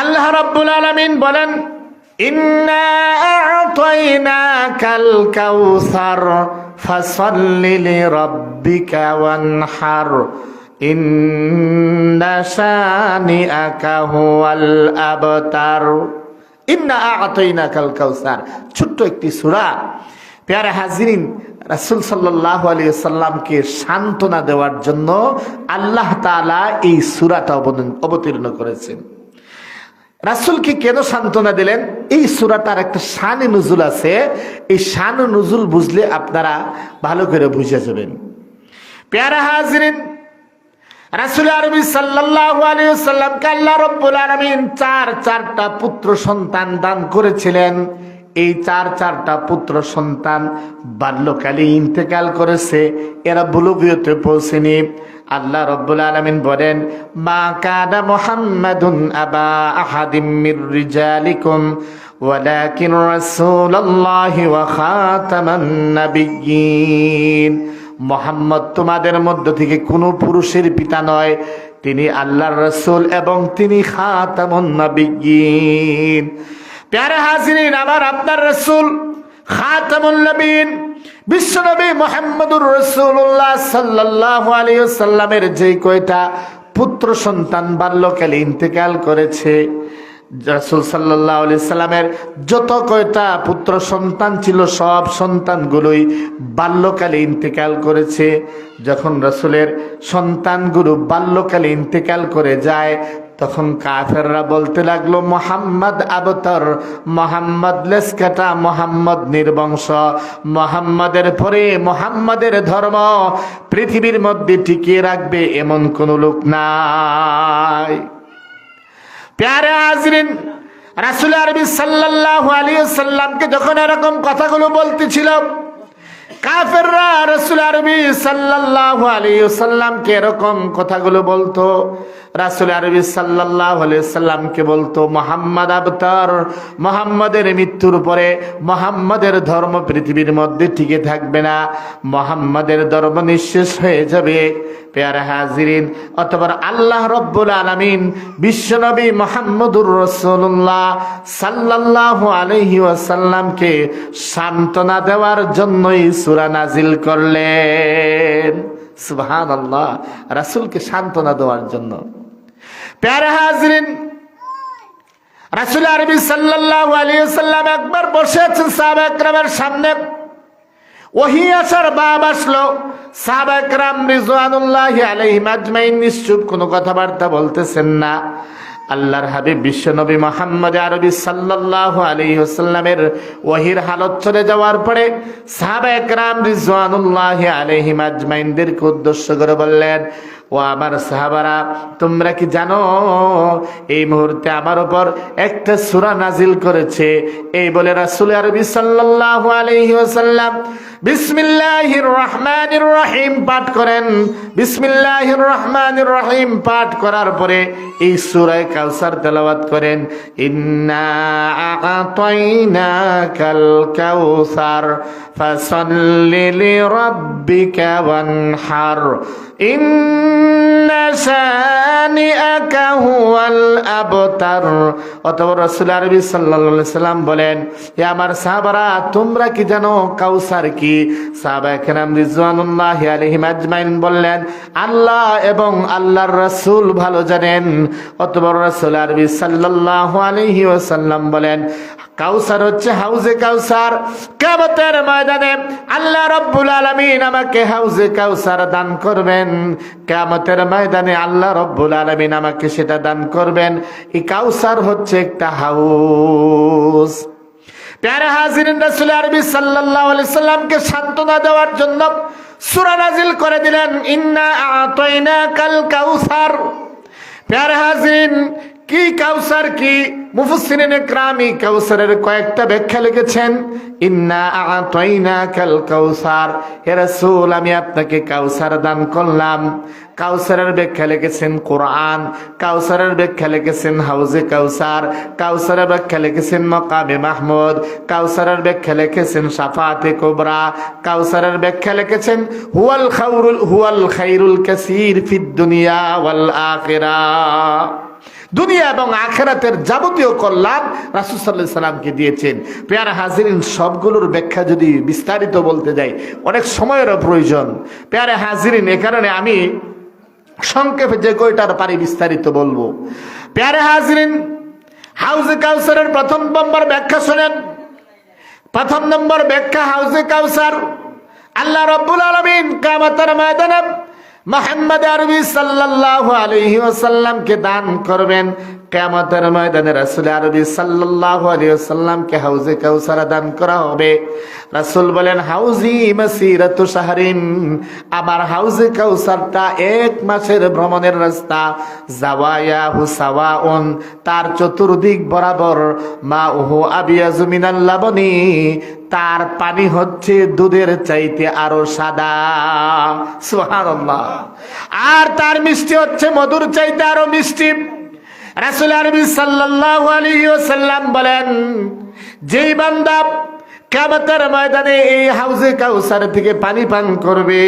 আল্লাহ রাব্বুল আলামিন বলেন, ইন্না আ'তাইনাকাল কাউসার, ফাসাল্লি লিরাব্বিকা ওয়ানহার, ইন্না শানিআকা হুয়াল আবতার। ইন্না আ'তাইনাকাল কাউসার, ছোট্ট একটি সূরা। পেয়ারে হাজিরিন, রাসূল সাল্লাল্লাহু আলাইহি সাল্লামকে সান্ত্বনা দেওয়ার জন্য আল্লাহ তালা এই সুরাটা অবতীর্ণ করেছেন। রাসুলকে কেন সান্ত্বনা দিলেন? এই সুরাটার একটা শানে নজুল আছে। এই শান নজুল বুঝলে আপনারা ভালো করে বুঝে যাবেন। পেয়ারা হাজরিন, রাসুল আরবি সাল্লাল্লাহু আলাইহি সাল্লামকে আল্লাহ রাব্বুল আলামিন চার চারটা পুত্র সন্তান দান করেছিলেন। এই চার চারটা পুত্র সন্তান বাল্যকালে ইন্তেকাল করেছে। এরা বুলুগিয়তে পৌঁছেনি। আল্লাহ রব্বুল আলামিন বলেন, মা কাদা মুহাম্মাদুন আবা আহাদিম মির রিজালিকুম, ওয়ালাকিন রাসূলুল্লাহি ওয়া খাতামান নাবিয়্যিন। মোহাম্মদ তোমাদের মধ্য থেকে কোনো পুরুষের পিতা নয়, তিনি আল্লাহর রসুল এবং তিনি খাতামুন নবিয়্যিন। প্যারে হাজিরিন, আমার আপনার রসুল খাতামুন নবীন বিশ্বনবী মোহাম্মদুর রসুল্লাহ সাল্লাল্লাহু আলাইহি সাল্লামের যে কয়টা পুত্র সন্তান বাল্যকালে ইন্তেকাল করেছে, রাসুল সাল্লাহ আলি সাল্লামের যত কয়টা পুত্র সন্তান ছিল, সব সন্তানগুলোই বাল্যকালে ইন্তেকাল করেছে। যখন রাসুলের সন্তানগুলো বাল্যকালে ইন্তেকাল করে যায় তখন কাফেররা বলতে লাগল, মোহাম্মদ আবতর, মোহাম্মদ লেসকাটা, মোহাম্মদ নির্বংশ। মোহাম্মদের পরে মোহাম্মদের ধর্ম পৃথিবীর মধ্যে টিকিয়ে রাখবে এমন কোনো লোক নাই। প্যারে হাজরিন, রাসুল আরবি সাল্লাল্লাহু আলাইহি সাল্লামকে যখন এরকম কথাগুলো বলতেছিল, কাফেররা রাসুল আরবি সাল্লাল্লাহু আলাইহি সাল্লামকে এরকম কথাগুলো বলতো রাসুল আরবি আলাইহি সাল্লামকে বলতো, মোহাম্মদ আবতার, মোহাম্মদের মৃত্যুর পরে মোহাম্মদের ধর্ম পৃথিবীর মধ্যে টিকে থাকবে না। মোহাম্মদের ধর্ম নিঃশেষ হয়ে যাবে। পেয়ারা হাজিরিন অথবা আল্লাহ রব্বুল আলমিন বিশ্বনবী মোহাম্মদুর রসুল্লাহ সাল্লাল্লাহু আলহি ওয়াসাল্লামকে সান্ত্বনা দেওয়ার জন্যই সুরা নাজিল করলেন। সুবহান আল্লাহ রাসুলকে সান্ত্বনা দেওয়ার জন্য। পেয়ারা রাসুল আরবি সাল্লাল্লাহু আলাইহি সাল্লাম একবার বসে আছেন সাহাবা একরামের সামনে। ওহি আসার বাব আসলো। সাহাবা একরাম রিজওয়ানুল্লাহি আলাইহিম আজমাইন নিশ্চুপ কোনো কথাবার্তা বলতেছেন না। আল্লাহর হাবিব বিশ্বনবী মোহাম্মদ আরবি সাল্লাল্লাহু আলাইহি ওয়াসাল্লামের ওহির হালত চলে যাওয়ার পরে সাহাবা একরাম রিজওয়ানুল্লাহি আলাইহিম আজমাইনদেরকে উদ্দেশ্য করে বললেন ও আমার সাহাবারা, তোমরা কি জানো, এই মুহূর্তে আমার উপর একটা সুরা নাজিল করেছে। এই বলে রাসূল আরবি সাল্লাল্লাহু আলাইহি ওয়াসাল্লাম, বিসমিল্লাহির রহমানির রহিম পাঠ করেন। বিসমিল্লাহির রহমানির রহিম পাঠ করার পরে এই সূরায় কাউসার তেলাওয়াত করেন, ইন্না আ'তাইনাকাল কাউসার, ফাসাল্লি লিরাব্বিকা ওয়ানহার, ইন্না সাল্লাম বলেন কাউসার আল্লাহ এবং আল্লাহর রাসূল ভালো জানেন। রাসূল আরবি বলেন, কাউসার হচ্ছে হাউজে কাউসার। কিয়ামতের ময়দানে আল্লাহ রাব্বুল আলামিন আমাকে হাউজে কাউসার দান করবেন। কিয়ামতের ময়দানে আল্লাহ রব্বুল আলমিন আমাকে সেটা দান করবেন। এই কাউসার হচ্ছে একটা হাউস। প্যারা হাজিরিন রাসুল আরবি সাল্লাহ আলাইহি সাল্লামকে সান্ত্বনা দেওয়ার জন্য সুরা নাজিল করে দিলেন, ইন্না আ'তাইনাকাল কাউসার। প্যারা হাজিরিন কি কাউসার, কি মুফসিরিন ইকরামি? কাউসারের কয়েকটা ব্যাখ্যা লিখেছেন। ইন্না আ'তাইনাকাল কাউসার। হে রাসূল, আমি আপনাকে কাউসার দান করলাম। কাউসারের ব্যাখ্যা লিখেছেন কোরআন। কাউসারের ব্যাখ্যা লিখেছেন হাউজে কাউসার। কাউসারের ব্যাখ্যা লিখেছেন মকামে মাহমুদ। কাউসারের ব্যাখ্যা লিখেছেন সাফাতে কোবরা। কাউসারের ব্যাখ্যা লিখেছেন, হুয়াল খাউরুল, হুয়াল খাইরুল কাসীর ফিদ দুনিয়া ওয়াল আখিরা। দুনিয়া এবং আখেরাতের যাবতীয় কল্যাণ রাসুল সাল্লাহ সাল্লামকে দিয়েছেন। পেয়ারা হাজিরিন, সবগুলোর ব্যাখ্যা যদি বিস্তারিত বলতে যাই, অনেক সময়েরও প্রয়োজন। পেয়ারা হাজিরিন, এ কারণে আমি সংক্ষেপে যে কয়টার পারি বিস্তারিত বলব। পেয়ারে হাজিরিন, হাউজে কাউসারের প্রথম নম্বর ব্যাখ্যা শোনেন। প্রথম নম্বর ব্যাখ্যা হাউজে কাউসার। আল্লাহ রব্বুল আলমিন কামাতার ময়দানে মোহাম্মদ আরবি সাল্লাল্লাহু আলাইহি ওয়াসাল্লামকে দান করবেন। কিয়ামতের ময়দানে রাসূল আরবি সাল্লাল্লাহু আলাইহি ওয়াসাল্লামকে হাউজে কাউসার দান করা হবে। রাসূল বলেন, হাউজি মাসিরাতু শাহরিন, আমার হাউজে কাউসারটা এক মাসের ভ্রমণের রাস্তা। জাওয়ায়া হুসাওয়াউন তার চতুর্দিক বরাবর। মা ওহু আবিয়াজু মিনাল লাবনি তার পানি হচ্ছে দুধের চাইতে আরও সাদা। সোহান আর তার মিষ্টি হচ্ছে মধুর চাইতে আরও মিষ্টি। রাসুল আরবি সাল্লাহ আলাইহি ওয়াসাল্লাম বলেন, যেই বান্দা কামতের ময়দানে এই হাউজে কাউসার থেকে পানি পান করবে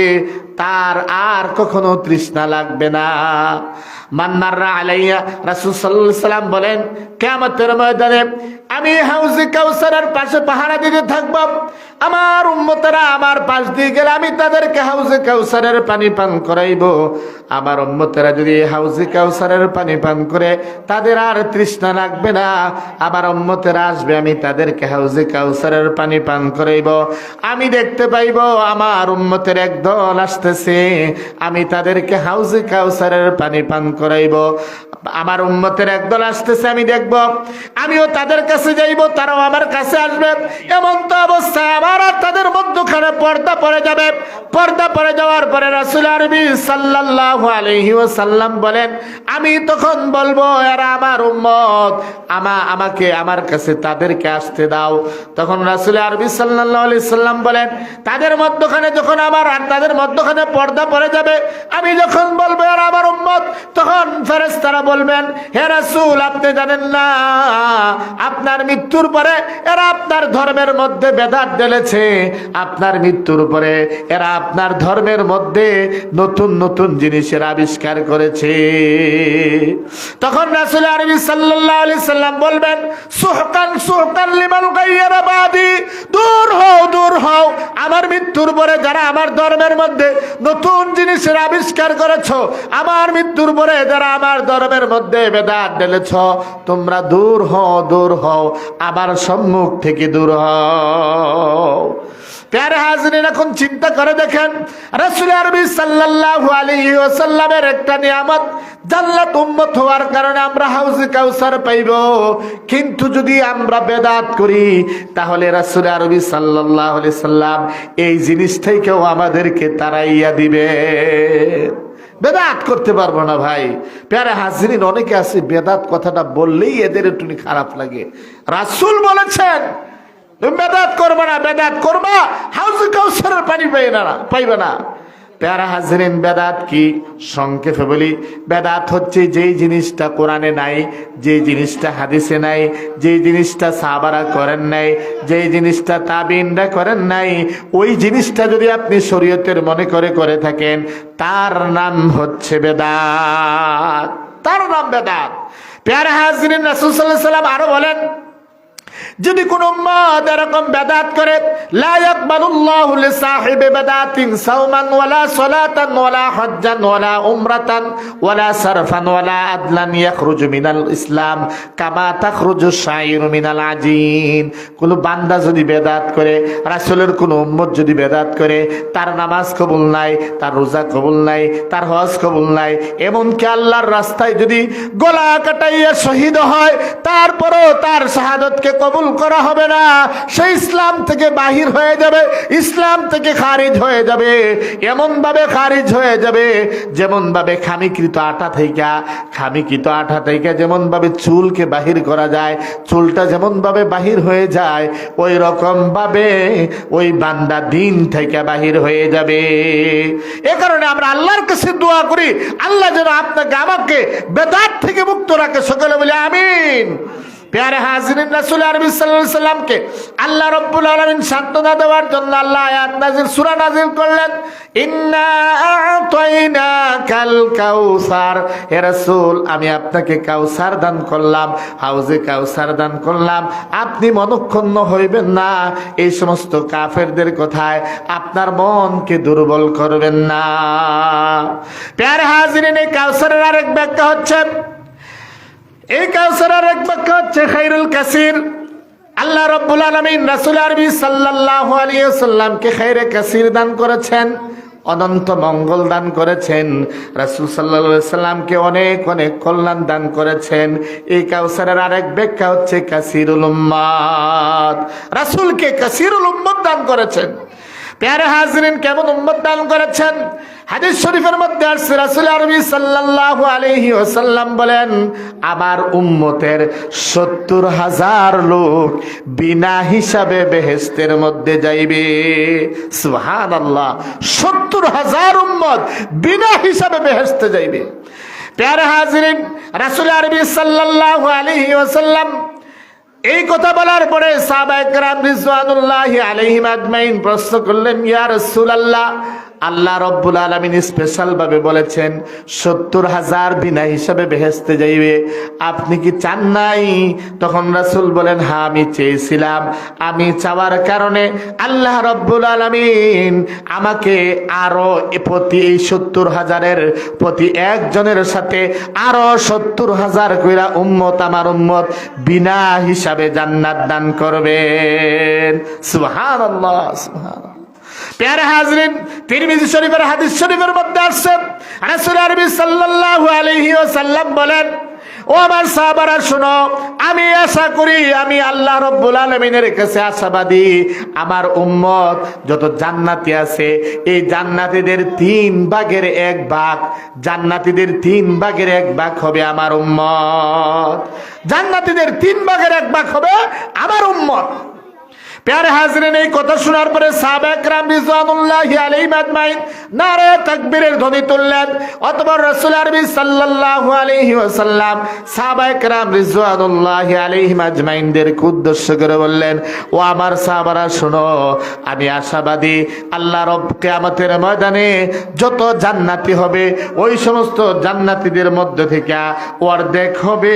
তার আর কখনো তৃষ্ণা লাগবে না। মান্নাররা আলাইয়া রাসূল সাল্লাম বলেন, কিয়ামতের ময়দানে আমি হাউজে কাউসারের পাশে পাহারা দিতে থাকব। আমার উম্মতেরা আমার পাশ দিয়ে গেলে আমি তাদেরকে হাউজে কাউসারের পানি পান করাইব। আমার উম্মতেরা যদি হাউজে কাউসারের পানি পান করে, তাদের আর তৃষ্ণা লাগবে না। আমার উম্মতেরা আসবে, আমি তাদেরকে হাউজে কাউসারের পানি পান করাইব। আমি দেখতে পাইব আমার উম্মতের এক দল আসতেছে আমি তাদেরকে হাউজে কাউসারের পানি পান করাইব। আমার উম্মতের একদল আসতেছে, আমি দেখব, আমিও তাদের কাছে যাইব, তারাও আমার কাছে আসবে। এমন তো অবস্থায় আমার তাদের মধ্যখানে পর্দা পড়ে যাবে। পর্দা পড়ে যাওয়ার পরে রাসুল আরবি সাল্লাল্লাহু আলাইহি ওয়াসাল্লাম বলেন, আমি তখন বলব, এরা আমার উম্মত। আমা, আমাকে, আমার কাছে তাদেরকে আসতে দাও। তখন রাসুল আরবি সাল্লাল্লাহু আলি সাল্লাম বলেন, তাদের মধ্যখানে যখন আমার আর তাদের মধ্যখানে পর্দা পড়ে যাবে, আমি যখন বলব, এরা আমার উম্মত, তখন ফেরেস তারা বলবেন, হে রাসূল, আপনি জানেন না, আপনার মৃত্যুর পরে এরা আপনার ধর্মের মধ্যে বেদাত ঢেলেছে। আপনার মৃত্যুর পরে এরা আপনার ধর্মের মধ্যে নতুন নতুন জিনিসের আবিষ্কার করেছে। তখন রাসূল আরবি সাল্লাল্লাহু আলাইহি সাল্লাম বলবেন, সুহকান সুহকান লিমাল দূর হও দূর হও। আমার মৃত্যুর পরে যারা আমার ধর্মের মধ্যে নতুন জিনিসের আবিষ্কার করেছ, আমার মৃত্যুর পরে যারা আমার ধর্মের মধ্যে বেদাত ঢেলেছ, তোমরা দূর হও দূর হও। আমার সম্মুখ থেকে দূর হও। প্যারে হাজরিন এখন চিন্তা করে দেখেন, রাসূল আরবি সাল্লাল্লাহু আলাইহি ওয়াসাল্লামের একটা নিয়ামত, জান্নাত উম্মত হওয়ার কারণে আমরা হাউজে কাউসার পাইব। কিন্তু যদি আমরা বেদাত করি, তাহলে রাসূল আরবি সাল্লাল্লাহু আলাইহি সাল্লাম এই জিনিস থেকেও আমাদেরকে তারাইয়া দিবে। বেদাত করতে পারব না ভাই। প্যারে হাজরিন অনেকে আছে, বেদাত কথাটা বললেই এদের একটু খারাপ লাগে। রাসূল বলেছেন বেদাত করবে না, বেদাত করবা, হাউজে কাউসারের পানি পাই না, পাইবে না। প্যারা হাজরিন, বেদাত কি? সংক্ষেপে বলি, বেদাত হচ্ছে যেই জিনিসটা কোরআনে নাই, যেই জিনিসটা হাদিসে নাই, যেই জিনিসটা সাবারা করেন নাই, যেই জিনিসটা তাবিনরা করেন নাই, ওই জিনিসটা যদি আপনি শরীয়তের মনে করে করে থাকেন, তার নাম হচ্ছে বেদাত। তার নাম বেদাত। প্যারা হাজরিন রাসূল আলাইহি সাল্লাম আরও বলেন যদি কোন উম্মত এরকম বেদাত করে বেদাতিন সাওমান ওয়ালা ওয়ালা হজ্জান ওয়ালা উমরাতান ওয়ালা সারফান ওয়ালা আদলান মিনাল ইসলাম কামা মিনাল আজিন। কোন বান্দা যদি বেদাত করে, রাসূলের কোন উম্মত যদি বেদাত করে, তার নামাজ কবুল নাই, তার রোজা কবুল নাই, তার হজ কবুল নাই, এমনকি আল্লাহর রাস্তায় যদি গলা কাটাইয়া শহীদ হয়, তারপরও তার শাহাদতকে কবুল করা হবে না। সে ইসলাম থেকে বাহির হয়ে যাবে, ইসলাম থেকে খারিজ হয়ে যাবে। এমন ভাবে খারিজ হয়ে যাবে যেমন ভাবে খামিকৃত আটা থেকে খামিকৃত আটা থেকে যেমন ভাবে চুলকে বাহির করা যায়, চুলটা যেমন ভাবে বাহির হয়ে যায় ওই রকম ভাবে ওই বান্দা দিন থেকে বাহির হয়ে যাবে। এ কারণে আমরা আল্লাহর কাছে দোয়া করি, আল্লাহ যেন আপনাকে, আমাকে বেদাত থেকে মুক্ত রাখে। সকলে বলে, আমিন। পেয়ারে হাজিরিন রাসূল আরবি আলাইহি সাল্লামকে আল্লাহ রাব্বুল আলামিন সান্ত্বনা দেওয়ার জন্য আল্লাহ আয়াত নাযিল, সূরা নাযিল করলেন। ইন্না আ'তাইনাকাল কাউসার। হে রাসূল, আমি আপনাকে কাউসার দান করলাম, হাউজে কাউসার দান করলাম। আপনি মনক্ষুণ্ণ হইবেন না। এই সমস্ত কাফেরদের কথায় আপনার মনকে দুর্বল করবেন না। প্যার হাজিরিন, এই কাউসারের আরেক ব্যাখ্যা হচ্ছে এই কাউসারের এক ব্যাখ্যা হচ্ছে, খাইরুল কাসির। আল্লাহ রব্বুল আলমিন রাসুল আরবি সাল্লাল্লাহু আলাইহি খাইরে কাসির দান করেছেন, অনন্ত মঙ্গল দান করেছেন। রাসুল সাল্লা সাল্লামকে অনেক অনেক কল্যাণ দান করেছেন। এই কাউসারের আরেক ব্যাখ্যা হচ্ছে, কাসিরুল উম্মাদ রাসুলকে কাসিরুল উম্মত দান করেছেন। প্যারে হাজরিন কেমন উম্মত দান করেছেন? হাদিস শরীফের মধ্যে আসছে, রাসূল আরবি সাল্লাল্লাহু আলাইহি ওয়াসাল্লাম বলেন, আমার উম্মতের সত্তর হাজার লোক বিনা হিসাবে বেহেস্তের মধ্যে যাইবে। সুবহানাল্লাহ, সত্তর হাজার উম্মত বিনা হিসাবে বেহেস্তে যাইবে। প্যারে হাজরিন, রাসূল আরবি সাল্লাল্লাহু আলাইহি ওয়াসাল্লাম এই কথা বলার পরে সাহাবাহাম রিজওয়ানুল্লাহ আলাইহিম আজমাইন প্রশ্ন করলেন ইয়া রাসূলুল্লাহ আল্লাহ রব্বুল আলমিন স্পেশাল ভাবে বলেছেন, সত্তর হাজার বিনা হিসাবে বেহেস্তে যাইবে। আপনি কি চান নাই? তখন রাসুল বলেন হ্যাঁ আমি চেয়েছিলাম। আমি চাওয়ার কারণে আল্লাহ রব্বুল আলমিন আমাকে আরও প্রতি এই সত্তর হাজারের, প্রতি একজনের সাথে আরও সত্তর হাজার কইরা উম্মত, আমার উম্মত বিনা হিসাবে জান্নাত দান করবেন। সুবহানাল্লাহ সুবহানাল্লাহ। প্যারে হাজরিন, তিরমিজি শরীফের হাদিস শরীফের মধ্যে আসছে। রাসূল আরবি সাল্লাল্লাহু আলাইহি ওয়াসাল্লাম বলেন, ও আমার সাহাবারা, শোনো, আমি আশা করি, আমি আল্লাহ রব্বুল আলমিনের কাছে আশাবাদী। আমার উম্মত যত জান্নাতি আছে, এই জান্নাতীদের তিন ভাগের এক ভাগ, জান্নাতীদের তিন ভাগের এক ভাগ হবে আমার উম্মত। জান্নাতীদের তিন ভাগের এক ভাগ হবে আমার উম্মত। প্যারে হাজরিন, এই কথা শোনার পরে সাবেক রাম রিজওয়ানুল্লাহ আলাইহিম আজমাইন নারে তাকবীরের ধ্বনি তুললেন। অথবা রাসূল আরবি সাল্লাল্লাহু আলাইহি ওয়াসাল্লাম সাবেক রাম রিজওয়ানুল্লাহ আলাইহিম আজমাইনদের উদ্দেশ্য করে বললেন, ও আমার সাহাবারা, শোনো, আমি আশাবাদী আল্লাহ রব কিয়ামতের ময়দানে যত জান্নাতি হবে, ওই সমস্ত জান্নাতীদের মধ্য থেকে অর্ধেক হবে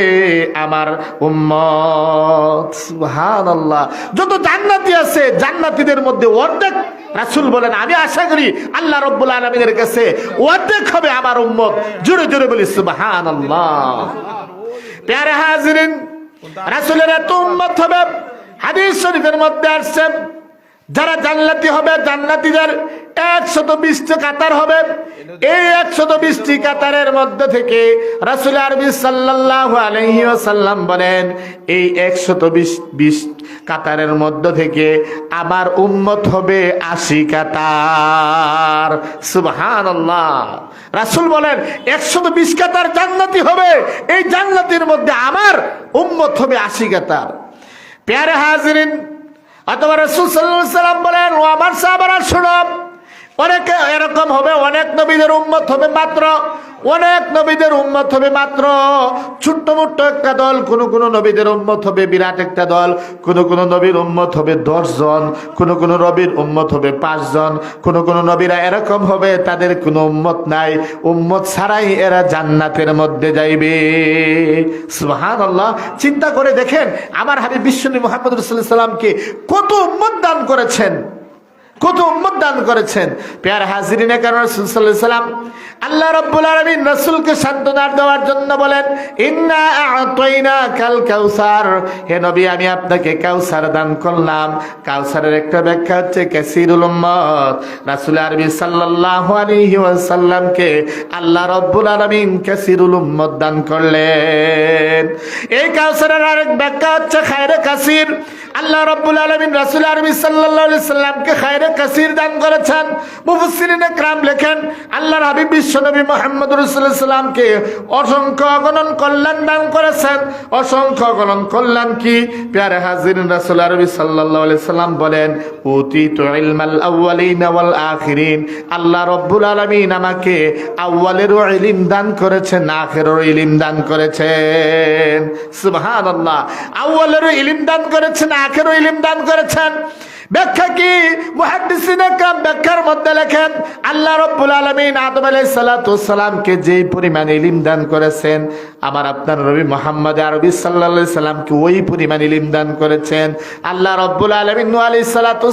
আমার উম্মত। সুবহানাল্লাহ। যত জান্নাত জান্নাতি আছে, জান্নাতিদের মধ্যে অর্ধেক রাসুল বলেন, আমি আশা করি আল্লাহ রব্বুল আলমিনের কাছে অর্ধেক হবে আমার উম্মত। জোরে জোরে বলি সুবাহান প্যারে হাজরিন, রাসুলের এত উম্মত হবে, হাদিস শরীফের মধ্যে আসছে যারা জান্নাতি হবে, জান্নাতিদের একশত বিশটি কাতার হবে। এই একশত বিশটি কাতারের মধ্যে থেকে রাসুল আরবি সাল্লাল্লাহু আলাইহি ওয়াসাল্লাম বলেন, এই একশত বিশ বিশ কাতারের মধ্য থেকে আমার উম্মত হবে আশি কাতার। সুবহানাল্লাহ। রাসুল বলেন, একশত বিশ কাতার জান্নাতি হবে, এই জান্নাতির মধ্যে আমার উম্মত হবে আশি কাতার। প্যারে হাজরিন অথবা রসুল সাল্লাম বলেন ও আমার সাহাবারা শোনো। অনেক এরকম হবে, অনেক নবীদের উম্মত হবে মাত্র, অনেক নবীদের উম্মত হবে মাত্র। ছোট্ট মোট্ট একটা দল, কোন কোন নবীদের উম্মত হবে বিরাট একটা দল, কোন কোন নবীর উম্মত হবে দশ জন কোন কোন নবীর উম্মত হবে পাঁচ জন কোন কোন নবীরা এরকম হবে, তাদের কোনো উম্মত নাই। উম্মত ছাড়াই এরা জান্নাতের মধ্যে যাইবে। সুহান আল্লাহ চিন্তা করে দেখেন, আমার হাবিব বিশ্বনী মোহাম্মদ রসুল্লাহ সাল্লামকে কত উন্মত দান করেছেন। কত উম্মত দান করেছেন। পেয়ার হাজিরিনে কারণ রসুল সাল্লাহ সাল্লাম আল্লাহ রব্বুল আলমিন রসুলকে সান্ত্বনা দেওয়ার জন্য বলেন, ইন্না আতইনা কাল কাউসার। হে নবী, আমি আপনাকে কাউসার দান করলাম। কাউসারের একটা ব্যাখ্যা হচ্ছে কাসিরুল উম্মত। রাসূল আরবি সাল্লাল্লাহু আলাইহি ওয়াসাল্লামকে আল্লাহ রব্বুল আলামিন কাসিরুল উম্মত দান করলেন। এই কাউসারের আরেক ব্যাখ্যা হচ্ছে খায়রে কাসির। আল্লাহ রব্বুল আলমিন রাসুল আরবি সাল্লাহ সাল্লামকে খায়রে কাসির দান করেছেন। মুফসিরিনে ক্রাম লেখেন, আল্লাহর হাবিব বিশ্বনবী মোহাম্মদ রসুল্লাহ সাল্লামকে অসংখ্য অগণন কল্যাণ দান করেছেন। অসংখ্য অগণন কল্যাণ কি? প্যারে হাজির রাসুল আরবি সাল্লাহ সাল্লাম বলেন তো ইলমাল আখিরিন। আল্লাহ রব্বুল আলমিন আমাকে আউ্বালেরও ইলিম দান করেছেন আখেরও ইলিম দান করেছেন। সুবহান আল্লাহ আউ্বালেরও ইলিম দান করেছেন আখেরও ইলিম দান করেছেন। ব্যাখ্যা কি? ব্যাখ্যার মধ্যে লেখেন, আল্লাহ রব্বুল আলামিন আদম আলাইহিস সালাতু যেই পরিমাণ ইলম দান করেছেন আমার আপনার নবী মোহাম্মদ আরবি আলাইহি সাল্লামকে ওই পরিমাণ ইলম দান করেছেন। আল্লাহ রাব্বুল আলামিন আলাইহিস সালাতু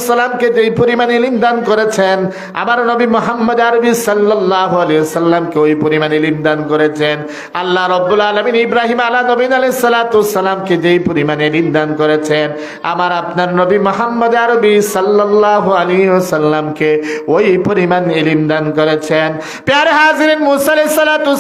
যেই পরিমাণ ইলম দান করেছেন, আমার নবী মোহাম্মদ আরবি সাল্লাল্লাহু আলাইহি সাল্লামকে ওই পরিমাণ ইলম দান করেছেন। আল্লাহ রাব্বুল আলামিন ইব্রাহিম আলা নবী আলাইহিস সালাতু সালামকে যেই পরিমাণ ইলম দান করেছেন, আমার আপনার নবী মোহাম্মদ আরবি সাল্লাল্লাহু আলাইহি ওয়াসাল্লামকে ওই পরিমাণ ইলম দান করেছেন। প্যার হাজিরিন মুসা সালাতু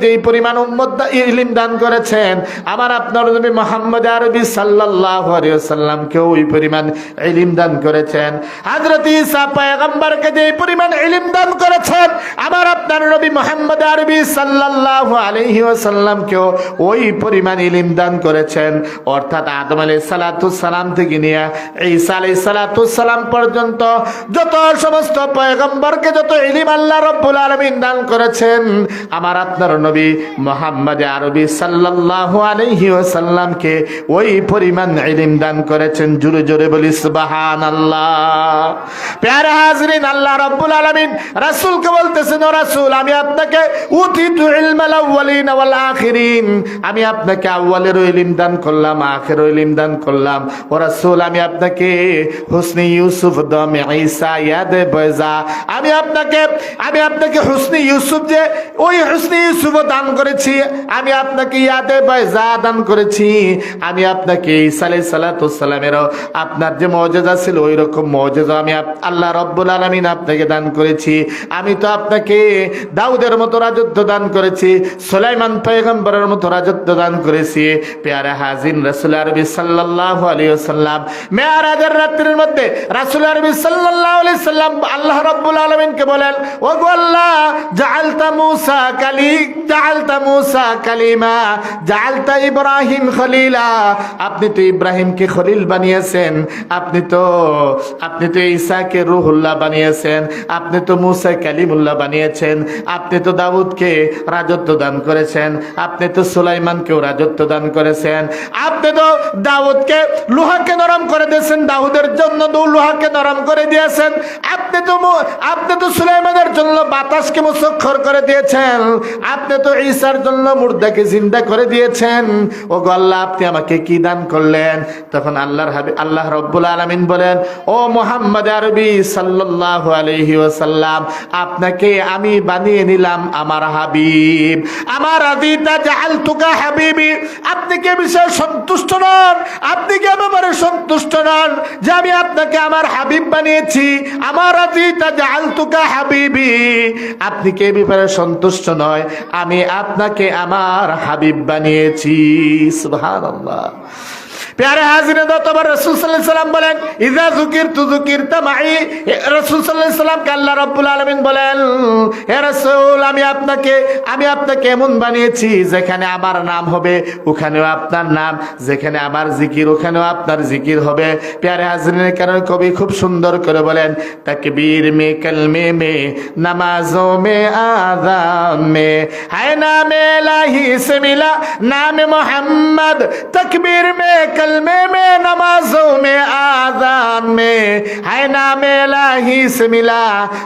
যেই পরিমাণ উম্মত দা- ইলম দান করেছেন। আমার আপনার নবী মুহাম্মদ আরবি সাল্লাল্লাহু আলাইহি ওয়াসাল্লামকে ওই পরিমাণ ইলম দান করেছেন। হযরত ঈসা পয়গম্বরকে যেই পরিমাণ ইলম দান করেছেন আমার আপনার নবী মুহাম্মদ আরবি সাল্লাল্লাহু আলাইহি ওয়াসাল্লামকেও ওই পরিমাণ ইলম দান করেছেন। অর্থাৎ আদম সালাতু সালাম থেকে নিয়ে ঈসা সালাতু সালাম পর্যন্ত যত সমস্ত পয়গম্বরকে যত ইলিম আল্লাহ রব্বুল আলামিন দান করেছেন, আমার আপনার নবী মুহাম্মদ আরবি সাল্লাল্লাহু ওই পরিমাণ ইলিম দান করেছেন। জোরে জোরে বলি, সুবহানাল্লাহ। হাজরিন, আল্লাহ বলতেছেন, ও আমি আপনাকে আমি আপনাকে দান করলাম দান করলাম। ও আমি আপনাকে হুসনি ইউসুফ ঈসা ইয়াদে বয়জা আমি আপনাকে আমি আপনাকে হুসনি ইউসুফ যে, ওই হুসনি ইউসুফ দান করেছি। আমি আপনাকে ইয়াদে বয়জা দান করেছি। আমি আপনাকে ঈসা আলাইহিস সালাতু সালামেরও আপনার যে মর্যাদা ছিল ওই রকম মর্যাদা আমি আল্লাহ রব্বুল আলামিন আপনাকে দান করেছি। আমি তো আপনাকে দাউদের মতো রাজত্ব দান করেছি, সুলাইমান পয়গম্বরের মতো রাজত্ব দান করেছি। পেয়ারে হাজিন রাসূল আরবি সাল্লাল্লাহু আলাইহি ওয়াসাল্লাম। মেয়ারাজের রাত্রির মধ্যে রাসূল আরবি সাল্লাল্লাহু আলাইহি সাল্লাম আল্লাহ রাব্বুল আলামিনকে বলেন ও আল্লাহ, জাআলতা মূসা কালি জাআলতা মূসা কালিমা, জাআলতা ইব্রাহিম খলিলা। আপনি তো ইব্রাহিমকে খলিল বানিয়েছেন, আপনি তো আপনি তো ঈসাকে রুহুল্লাহ বানিয়েছেন, আপনি তো মুসা কালিমুল্লাহ বানিয়েছেন, আপনি তো দাউদকে রাজত্ব দান করেছেন, আপনি তো সুলাইমানকেও রাজত্ব দান করেছেন। আপনি তো দাউদকে লোহাকে নরম করে দিয়েছেন, দাউদের জন্য লোহাকে নরম করে দিয়েছেন। আপনি তো আপনি তো সুলাইমানের জন্য বাতাসকে মুসক্ষর করে দিয়েছেন। আপনি তো ঈসার জন্য মুর্দাকে জিন্দা করে দিয়েছেন। ও গো আল্লাহ, আপনি আমাকে কি দান করলেন? তখন আল্লাহর হাবি আল্লাহ রব্বুল আলামিন বলেন, ও মোহাম্মদ আরবি সাল্লাল্লাহু আলাইহি ওয়াসাল্লাম, আপনাকে আমি বানিয়ে নিলাম আমার হাবিব। আমার হাবিবি। আপনি বিষয়ে সন্তুষ্ট নন? আপনি কি ব্যাপারে সন্তুষ্ট নন? যে আমি আপনাকে আমার হাবিব বানিয়েছি, আমার হাবিবি। আপনি কি ব্যাপারে সন্তুষ্ট নয়? আমি আপনাকে আমার হাবিব বানিয়েছি সুবহানাল্লাহ। প্যারে হাজিরে তোমার সাল্লাম বলেন ইজা জুকির তু জুকির তামাই সাল্লাম কাল্লা রব্বুল আলমিন বলেন, হে রসুল, আমি আপনাকে আমি আপনাকে এমন বানিয়েছি যেখানে আমার নাম হবে, ওখানেও আপনার নাম, যেখানে আমার জিকির, ওখানেও আপনার জিকির হবে। প্যারে হাজিরের কারণ কবি খুব সুন্দর করে বলেন তাকে বীর মে কাল মে নামাজো মে আদাম মে, হায় নামে লাহি সে নামে মোহাম্মদ, তকবীর মে कलमे में नमाजों में आजान में है नाम इलाही से मिला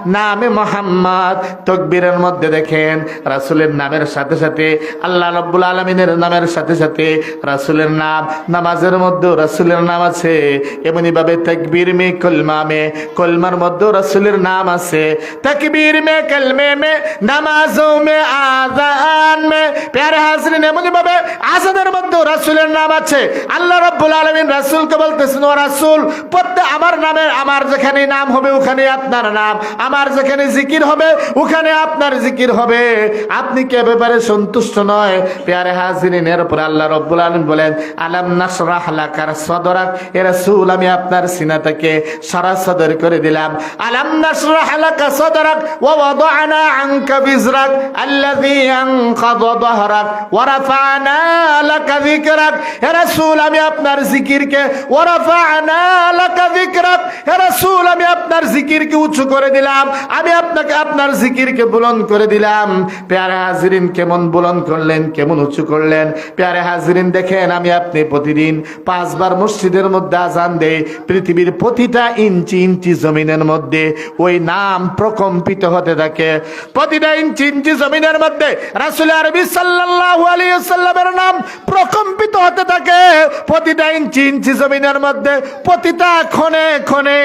নাম মোহাম্মদ তকবীরের মধ্যে দেখেন রাসূলের নামের সাথে সাথে আল্লাহ রাব্বুল আলামিনের নামের সাথে সাথে রাসূলের নাম নামাজের মধ্যে রাসূলের নাম আছে এমনি ভাবে তাকবীর মে কলমা মে কলমার মধ্যে রাসূলের নাম আছে তাকবীর মে কলমে মে নামাজও মে আযান মে প্যারে হাজরিন এমনি ভাবে আজানের মধ্যে রাসূলের নাম আছে আল্লাহ রাব্বুল আলামিন রাসূলকে বলতেছেন, ও রাসূল, প্রত্যেক আমার নামে আমার যেখানে নাম হবে, ওখানে আপনার নাম। আমার যেখানে জিকির হবে, ওখানে আপনার জিকির হবে। আপনি কে ব্যাপারে সন্তুষ্ট নয়? পেয়ারে হাজিরিন এর উপরে আল্লাহ রব্বুল আলম বলেন, আলাম নাসরাহ লাকার সদরাক? এ রাসূল, আমি আপনার সিনাটাকে সারা সদর করে দিলাম। আলাম নাসরাহ লাকা সদরাক ওয়া ওয়াদানা আনকা বিজরাক আল্লাযী আনকাযা যাহরাক ওয়া রাফা'না লাকা যিকরাক। হে রাসূল, আমি আপনার জিকিরকে আমি আপনার জিকিরকে উঁচু করে দিলাম, আমি আপনাকে আপনার জিকিরকে বুলন্দ করে দিলাম। পেয়ারে হাজিরিন, কেমন বুলন্দ করলেন, কেমন উঁচু করলেন? পেয়ারে হাজিরিন, দেখেন আমি আপনি প্রতিদিন পাঁচবার মসজিদের মধ্যে আজান দেই, পৃথিবীর প্রতিটা ইঞ্চি ইঞ্চি জমিনের মধ্যে ওই নাম প্রকম্পিত হতে থাকে। প্রতিটা ইঞ্চি ইঞ্চি জমিনের মধ্যে রাসূল আরবি সাল্লাল্লাহু আলাইহি সাল্লামের নাম প্রকম্পিত হতে থাকে। প্রতিটা ইঞ্চি ইঞ্চি জমিনের মধ্যে, প্রতিটা ক্ষণে ক্ষণে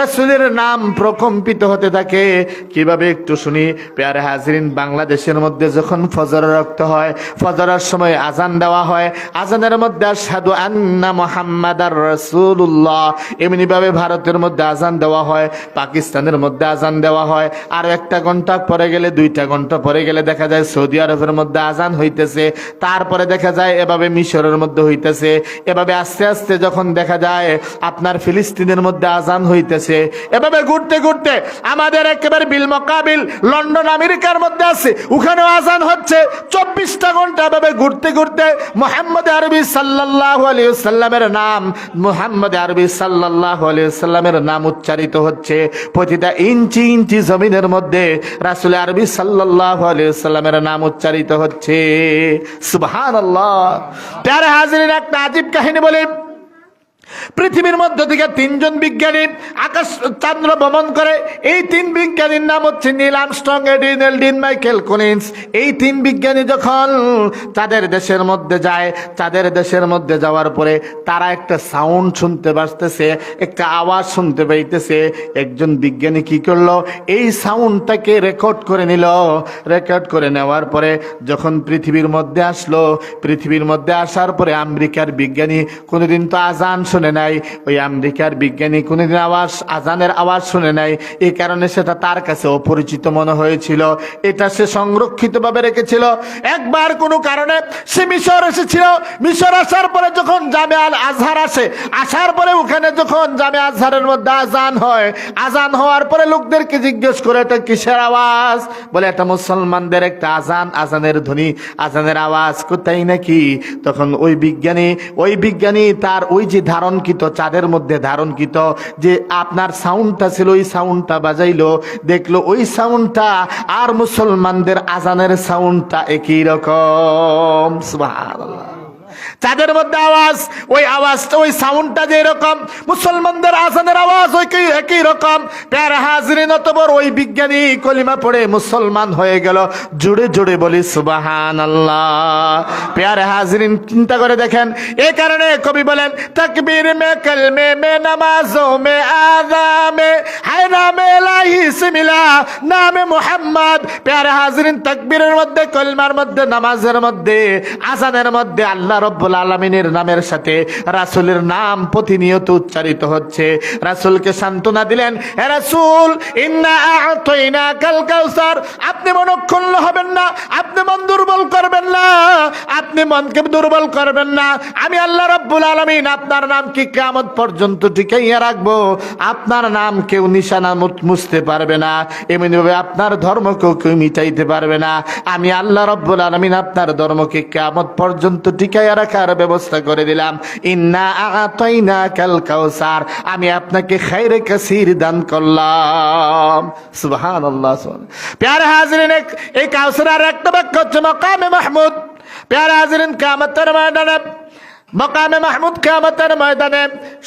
রাসূলের নাম প্রকম্পিত হতে থাকে। কীভাবে একটু শুনি পেয়ারে হাজরিন, বাংলাদেশের মধ্যে যখন ফজর রক্ত হয়, ফজরের সময় আজান দেওয়া হয়, আজানের মধ্যে আশহাদু আন্না মুহাম্মাদার রাসূলুল্লাহ এমনি ভাবে ভারতের মধ্যে আজান দেওয়া হয়, পাকিস্তানের মধ্যে আজান দেওয়া হয়, আর একটা ঘণ্টা পরে গেলে, দুইটা ঘণ্টা পরে গেলে দেখা যায় সৌদি আরবের মধ্যে আজান হইতেছে, তারপরে দেখা যায় এভাবে মিশরের মধ্যে হইতেছে, এভাবে আস্তে আস্তে যখন দেখা যায় আপনার ফিলিস্তিনের মধ্যে আজান হইতেছে, এভাবে ঘুরতে ঘুরতে আমাদের একেবারে বিল মোকাবিল লন্ডন, আমেরিকার মধ্যে আছে, ওখানেও আজান হচ্ছে। চব্বিশটা ঘণ্টা এভাবে ঘুরতে ঘুরতে মোহাম্মদ আরবি সাল্লাল্লাহু আলাইহি সাল্লামের নাম, মোহাম্মদ আরবি সাল্লাল্লাহু আলাইহি সাল্লামের নাম উচ্চারিত হচ্ছে। প্রতিটা ইঞ্চি ইঞ্চি জমিনের মধ্যে রাসূল আরবি সাল্লাল্লাহু আলাইহি সাল্লামের নাম উচ্চারিত হচ্ছে। সুবহানাল্লাহ। প্যারা হাজিরিন, একটা আজীব কাহিনী বলি পৃথিবীর মধ্য থেকে তিনজন বিজ্ঞানী আকাশ, চন্দ্র ভ্রমণ করে। এই তিন বিজ্ঞানীর নাম হচ্ছে নীল আমস্ট্রং এডিন এলডিন, মাইকেল কোলিন্স এই তিন বিজ্ঞানী যখন তাদের দেশের মধ্যে যায়, তাদের দেশের মধ্যে যাওয়ার পরে তারা একটা সাউন্ড শুনতে পারতেছে, একটা আওয়াজ শুনতে পাইতেছে। একজন বিজ্ঞানী কি করল? এই সাউন্ডটাকে রেকর্ড করে নিল। রেকর্ড করে নেওয়ার পরে যখন পৃথিবীর মধ্যে আসলো, পৃথিবীর মধ্যে আসার পরে আমেরিকার বিজ্ঞানী, কোনোদিন তো আজান শুনে নাই, ওই আমেরিকার বিজ্ঞানী কোনোদিন আওয়াজ, আজানের আওয়াজ শুনে নাই। এই কারণে সেটা তার কাছে অপরিচিত মনে হয়েছিল। এটা সে সংরক্ষিত ভাবে রেখেছিল। একবার কোনো কারণে সে মিশর এসেছিল। মিশর আসার পরে যখন জামে আল আজহার আসে, আসার পরে ওখানে যখন জামে আজহারের মধ্যে আজান হয়, আজান হওয়ার পরে লোকদেরকে জিজ্ঞেস করে, এটা কিসের আওয়াজ? বলে, এটা মুসলমানদের একটা আজান, আজানের ধ্বনি, আজানের আওয়াজ। কোথায় নাকি? তখন ওই বিজ্ঞানী ওই বিজ্ঞানী তার ওই যে ধারণকৃত, চাঁদের মধ্যে ধারণকৃত যে আপনার সাউন্ডটা ছিল, ওই সাউন্ডটা বাজাইলো, দেখল ওই সাউন্ডটা আর মুসলমানদের আজানের সাউন্ডটা একই রকম। সুবহানাল্লাহ। চাঁদের মধ্যে আওয়াজ, ওই আওয়াজটা ওই সাউন্ডটা যে এরকম মুসলমানদের আজানের আওয়াজ ওই একই রকম। প্যার হাজরিন অতবর ওই বিজ্ঞানী কলিমা পড়ে মুসলমান হয়ে গেল। জুড়ে জুড়ে বলি সুবাহান আল্লাহ প্যার হাজরিন চিন্তা করে দেখেন এই কারণে কবি বলেন, তকবীর মে, কলমে মে নামাজো মে আদামে হায় নামে লাহি সিমিলা, নামে মুহাম্মদ। প্যার হাজরিন তকবীরের মধ্যে, কলমার মধ্যে, নামাজের মধ্যে আজানের মধ্যে আল্লাহ রব্বুল আলমিনের নামের সাথে রাসূলের নাম প্রতিনিয়ত উচ্চারিত হচ্ছে। রাসূলকে সান্ত্বনা দিলেন, হে রাসূল কাউসার। আপনি মনক্ষুণ্ণ হবেন না, আপনি মন দুর্বল করবেন না, আপনি মনকে দুর্বল করবেন না। আমি আল্লাহ রাব্বুল আলামিন, আপনার নাম কি কিয়ামত পর্যন্ত টিকাইয়া রাখব? আপনার নাম কেউ নিশানা মুছতে পারবে না। এমনিভাবে আপনার ধর্মকেও কেউ মিটাইতে পারবে না। আমি আল্লাহ রব্বুল আলমিন, আপনার ধর্মকে কিয়ামত পর্যন্ত টিকাইয়া রাখার ব্যবস্থা করে দিলাম। ইন্না আতাইনা কাল কাউসার। আমি আপনাকে খাইরে কাসির দান করলাম। সুবহানাল্লাহ প্যারে হাজরিন, এই কাউসার একটা বাক্য হচ্ছে মকামে মাহমুদ। প্যারে হাজরিন কামতের ময়দানে মকামে মাহমুদ কামতের ময়দানে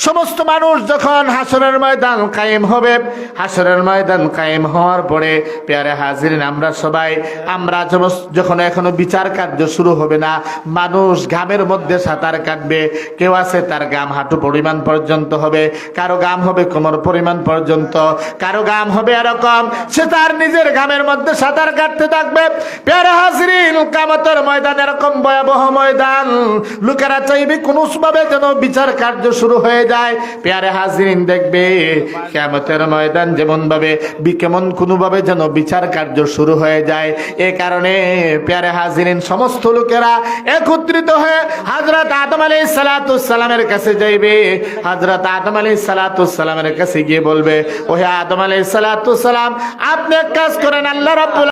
সমস্ত মানুষ যখন হাসরের ময়দান কায়েম হবে, হাসরের ময়দান কায়েম হওয়ার পরে পেয়ারে হাজিরিন আমরা সবাই, আমরা যখন এখনও বিচার কার্য শুরু হবে না, মানুষ ঘামের মধ্যে সাঁতার কাটবে, কেউ আছে তার গাম হাঁটু পরিমাণ পর্যন্ত হবে, কারও গাম হবে কোমর পরিমাণ পর্যন্ত, কারও গাম হবে এরকম, সে তার নিজের গামের মধ্যে সাঁতার কাটতে থাকবে। পেয়ারে হাজিরিন কামতের ময়দান এরকম ভয়াবহ ময়দান, লোকেরা চাইবে কোন ভাবে যেন বিচার কার্য শুরু হয়ে যায়। পেয়ারে হাজিরিন দেখবে কেমতের ময়দান যেমন ভাবে বি- কেমন কোনো ভাবে যেন বিচার কার্য শুরু হয়ে যায়। এ কারণে পেয়ারে হাজিরিন সমস্ত লোকেরা একত্রিত হয়ে হাজরত আদম আলী সালাতামের কাছে যাইবে। হাজরত আদম আলী সালাতামের কাছে গিয়ে বলবে, ওহে আদম আলী সালাতাম আপনি এক কাজ করেন, আল্লাহ রব্বুল